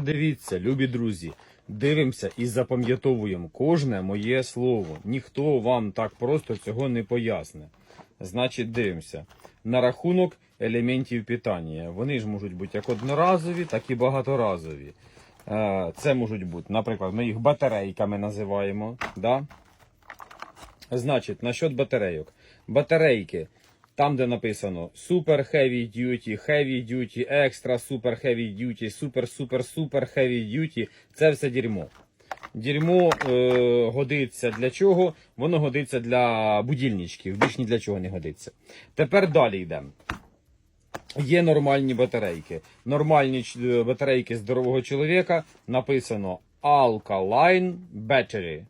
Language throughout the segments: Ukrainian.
Дивіться, любі друзі, дивимося і запам'ятовуємо кожне моє слово. Ніхто вам так просто цього не поясне. Значить, дивимося. На рахунок елементів питання. Вони ж можуть бути як одноразові, так і багаторазові. Е, Це можуть бути, наприклад, ми їх батарейками називаємо. Да? Значить, насчет батарейок. Батарейки. Там, де написано Super Heavy Duty, Heavy Duty, Extra Super Heavy Duty, Super Super Super Heavy Duty, це все дерьмо. Дерьмо е, годиться для чого? Воно годиться для будильничків, більш ні для чого не годиться. Тепер далі йдемо. Є нормальні батарейки. Нормальні е, батарейки здорового чоловіка написано Alkaline Battery.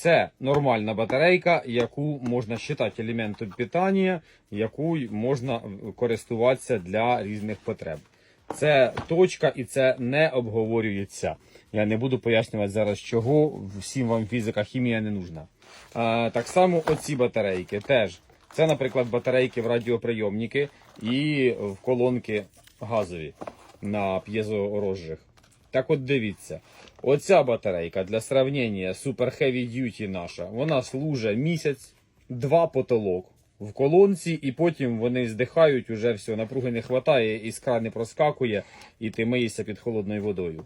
Це нормальна батарейка, яку можна вважати елементом питання, яку можна користуватися для різних потреб. Це точка і це не обговорюється. Я не буду пояснювати зараз, чого всім вам фізика, хімія не нужна. А, так само оці батарейки теж. Це, наприклад, батарейки в радіоприйомники і в колонки газові на п'єзорозжих. Так от дивіться, оця батарейка для сравнення Super Heavy Duty наша, вона служить місяць, два потолок в колонці, і потім вони здихають, уже все, напруги не вистачає, іскра не проскакує, і ти миєшся під холодною водою.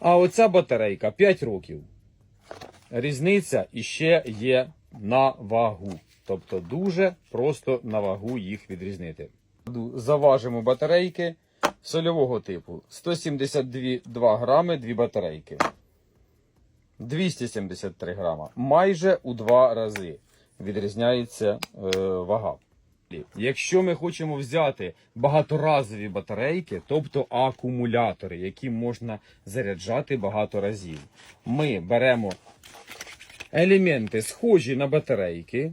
А оця батарейка 5 років. Різниця іще є на вагу. Тобто дуже просто на вагу їх відрізнити. Заважимо батарейки сольового типу. 172 грами дві батарейки. 273 грама. Майже у два рази відрізняється е, вага. Якщо ми хочемо взяти багаторазові батарейки, тобто акумулятори, які можна заряджати багато разів, ми беремо елементи, схожі на батарейки,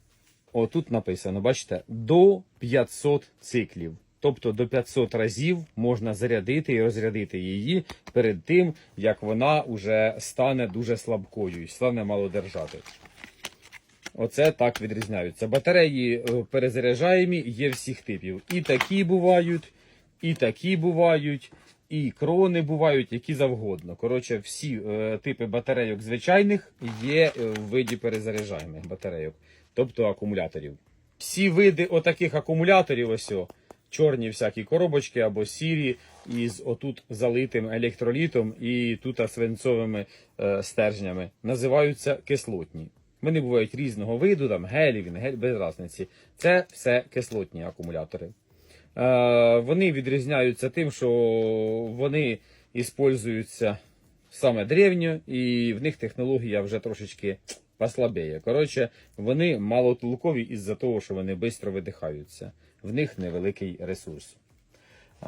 отут написано, бачите, до 500 циклів. Тобто до 500 разів можна зарядити і розрядити її перед тим, як вона вже стане дуже слабкою і стане мало держати. Оце так відрізняються. Батареї е, перезаряджаємі є всіх типів. І такі бувають, і такі бувають, і крони бувають, які завгодно. Коротше, всі е, типи батарейок звичайних є е, в виді перезаряджаємих батарейок, тобто акумуляторів. Всі види отаких акумуляторів, ось о, чорні всякі коробочки або сірі, із отут залитим електролітом і тут свинцовими е, стержнями, називаються кислотні. Вони бувають різного виду, там гелі, він гель, без різниці. Це все кислотні акумулятори. Е, вони відрізняються тим, що вони іспользуються саме древньо, і в них технологія вже трошечки послабіє. Коротше, вони малотолкові із-за того, що вони швидко видихаються. В них невеликий ресурс. Е,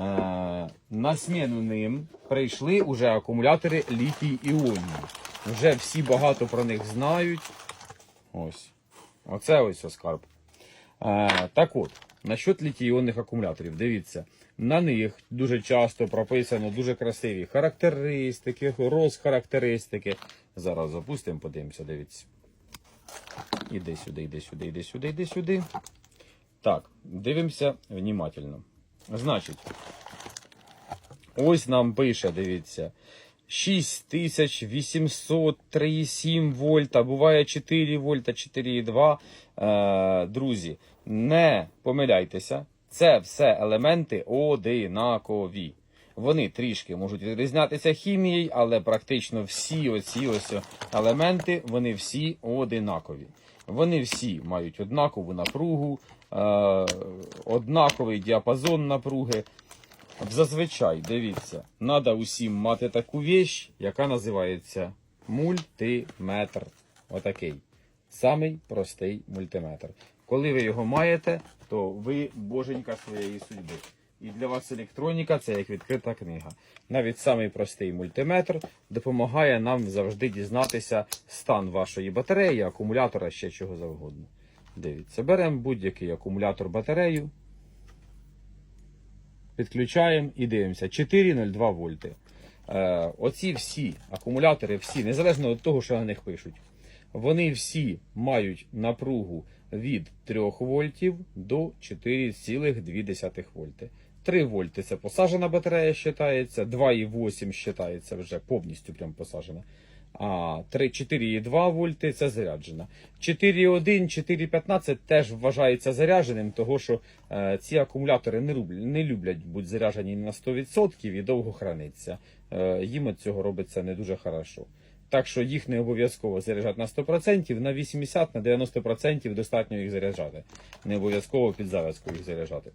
на зміну ним прийшли уже акумулятори літій іонні. Вже всі багато про них знають. Ось. Оце ось оскарб. Так от, насчет літій-іонних акумуляторів, дивіться, на них дуже часто прописано дуже красиві характеристики, розхарактеристики. Зараз запустимо, подивимося, дивіться. Іди сюди, іди сюди, іди сюди, іди сюди. Так, дивимося внимательно. Значить, ось нам пише, дивіться. 6803,7 вольта, буває 4 вольта, 4,2. Е, друзі, не помиляйтеся, це все елементи одинакові. Вони трішки можуть відрізнятися хімією, але практично всі оці ось елементи, вони всі одинакові. Вони всі мають однакову напругу, е, однаковий діапазон напруги. Зазвичай, дивіться, треба усім мати таку віч, яка називається мультиметр. Отакий. Самий простий мультиметр. Коли ви його маєте, то ви боженька своєї судьби. І для вас електроніка це як відкрита книга. Навіть самий простий мультиметр допомагає нам завжди дізнатися стан вашої батареї, акумулятора, ще чого завгодно. Дивіться, беремо будь-який акумулятор батарею, підключаємо і дивимося 4,02 вольти. Е, оці всі акумулятори, всі, незалежно від того, що на них пишуть, вони всі мають напругу від 3 вольтів до 4,2 вольти. 3 вольти це посаджена батарея вважається, 2,8 вважається вже повністю прям посаджена. А 4,2 вольти це заряджена. 4,1, 4,15 теж вважається зарядженим, того що е, ці акумулятори не, люблять, не люблять бути заряджені на 100% і довго храниться. Е, їм від цього робиться не дуже хорошо. Так що їх не обов'язково заряджати на 100%, на 80%, на 90% достатньо їх заряджати. Не обов'язково під завязку їх заряджати.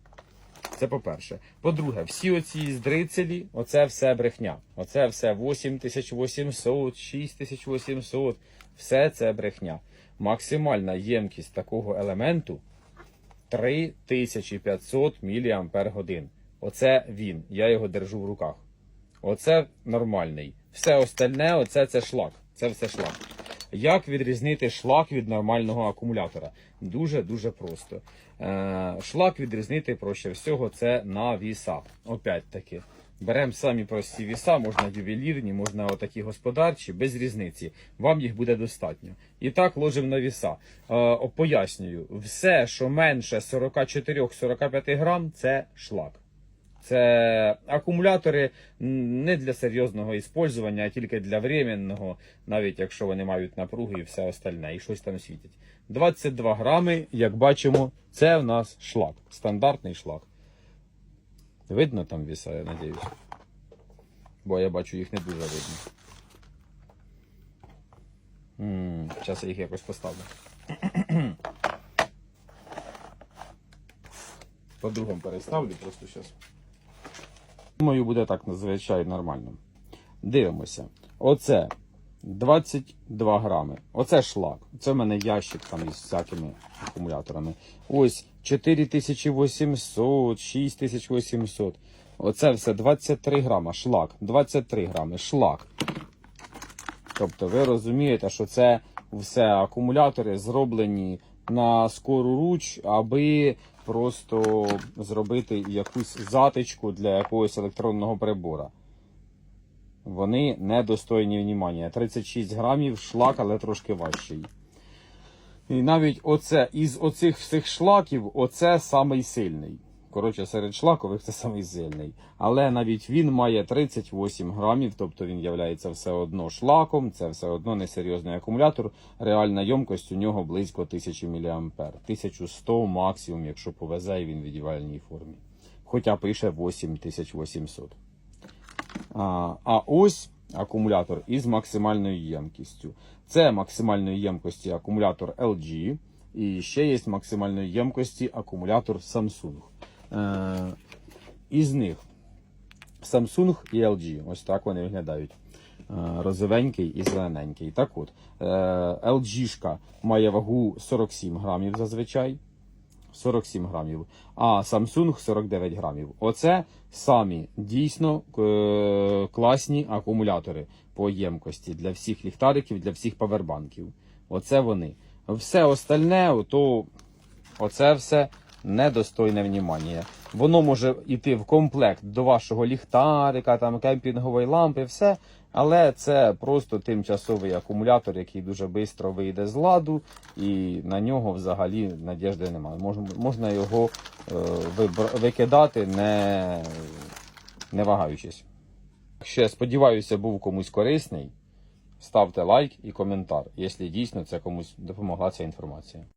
Це по-перше. По-друге, всі оці здрицелі, оце все брехня. Оце все 8800, 6800, все це брехня. Максимальна ємкість такого елементу 3500 мАч. Оце він. Я його держу в руках. Оце нормальний. Все остальне, оце це шлак. Це все шлак. Як відрізнити шлак від нормального акумулятора? Дуже-дуже просто. Е, шлак відрізнити проще всього це на віса. Опять таки. Беремо самі прості віса, можна ювелірні, можна отакі господарчі, без різниці. Вам їх буде достатньо. І так ложимо на віса. Е, пояснюю, все, що менше 44-45 грам, це шлак. Це акумулятори не для серйозного іспользування, а тільки для временного, навіть якщо вони мають напругу і все остальне, і щось там світить. 22 грами, як бачимо, це в нас шлак, стандартний шлак. Видно там віса, надіюсь. Бо я бачу, їх не дуже видно. Зараз я їх якось поставлю. По-другому переставлю просто зараз. Думаю, буде так надзвичай нормально. Дивимося. Оце 22 грами. Оце шлак. Це в мене ящик там із всякими акумуляторами. Ось 4800, 6800. Оце все 23 грама. Шлак. 23 грами. Шлак. Тобто ви розумієте, що це все акумулятори зроблені на скору руч, аби просто зробити якусь затичку для якогось електронного прибора. Вони недостойні внимання. 36 грамів шлак, але трошки важчий. І навіть оце із оцих всіх шлаків, оце самий сильний. Коротше, серед шлакових це самий сильний. Але навіть він має 38 грамів, тобто він є все одно шлаком, це все одно несерйозний акумулятор. Реальна ємкость у нього близько 1000 мА. 1100 максимум, якщо повезе і він в ідеальній формі. Хоча пише 8800. А, а ось акумулятор із максимальною ємкістю. Це максимальної ємкості акумулятор LG. І ще є максимальної ємкості акумулятор Samsung. Е, із них Samsung і LG. Ось так вони виглядають. Е, розовенький і зелененький. Так от, е, LG має вагу 47 грамів зазвичай. 47 грамів, а Samsung 49 грамів. Оце самі дійсно класні акумулятори по ємкості для всіх ліхтариків, для всіх павербанків. Оце вони. Все остальне, то оце все недостойне внімання. Воно може йти в комплект до вашого ліхтарика, там кемпінгової лампи, все. Але це просто тимчасовий акумулятор, який дуже швидко вийде з ладу, і на нього взагалі надіжди немає. Можна, його е, викидати, не, не вагаючись. Ще сподіваюся, був комусь корисний. Ставте лайк і коментар, якщо дійсно це комусь допомогла ця інформація.